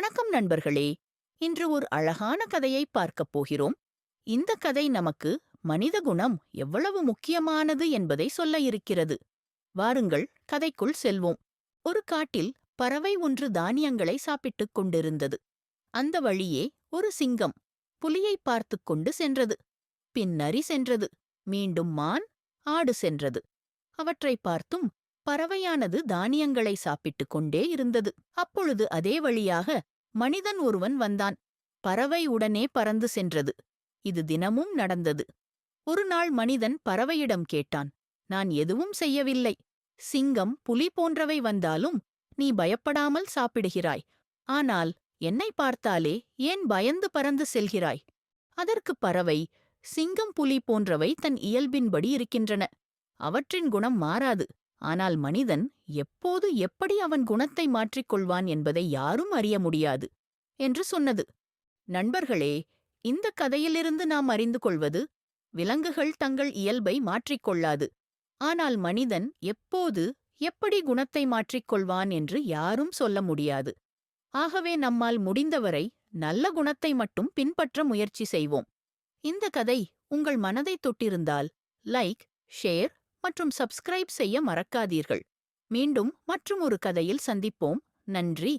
வணக்கம் நண்பர்களே. இன்று ஒரு அழகான கதையை பார்க்கப் போகிறோம். இந்த கதை நமக்கு மனித குணம் எவ்வளவு முக்கியமானது என்பதை சொல்ல இருக்கிறது. வாருங்கள் கதைக்குள் செல்வோம். ஒரு காட்டில் பறவை ஒன்று தானியங்களை சாப்பிட்டுக் கொண்டிருந்தது. அந்த வழியே ஒரு சிங்கம் புலியை பார்த்துக் கொண்டு சென்றது. பின் நரி சென்றது. மீண்டும் மான் ஆடு சென்றது. அவற்றை பார்த்தும் பறவையானது தானியங்களை சாப்பிட்டுக் கொண்டே இருந்தது. அப்பொழுது அதே வழியாக மனிதன் ஒருவன் வந்தான். பறவை உடனே பறந்து சென்றது. இது தினமும் நடந்தது. ஒரு நாள் மனிதன் பறவையிடம் கேட்டான் நான் எதுவும் செய்யவில்லை. சிங்கம் புலி போன்றவை வந்தாலும் நீ பயப்படாமல் சாப்பிடுகிறாய். ஆனால் என்னை பார்த்தாலே ஏன் பயந்து பறந்து செல்கிறாய்? அதற்கு பறவை சிங்கம் புலி போன்றவை தன் இயல்பின்படி இருக்கின்றன. அவற்றின் குணம் மாறாது. ஆனால் மனிதன் எப்போது எப்படி அவன் குணத்தை மாற்றிக் கொள்வான் என்பதை யாரும் அறிய முடியாது என்று சொன்னது. நண்பர்களே இந்த கதையிலிருந்து நாம் அறிந்து கொள்வது விலங்குகள் தங்கள் இயல்பை மாற்றிக்கொள்ளாது. ஆனால் மனிதன் எப்போது எப்படி குணத்தை மாற்றிக்கொள்வான் என்று யாரும் சொல்ல முடியாது. ஆகவே நம்மால் முடிந்தவரை நல்ல குணத்தை மட்டும் பின்பற்ற முயற்சி செய்வோம். இந்த கதை உங்கள் மனதை தொட்டிருந்தால் லைக் ஷேர் மற்றும் சப்ஸ்கிரைப் செய்ய மறக்காதீர்கள். மீண்டும் மற்றும் ஒரு கதையில் சந்திப்போம். நன்றி.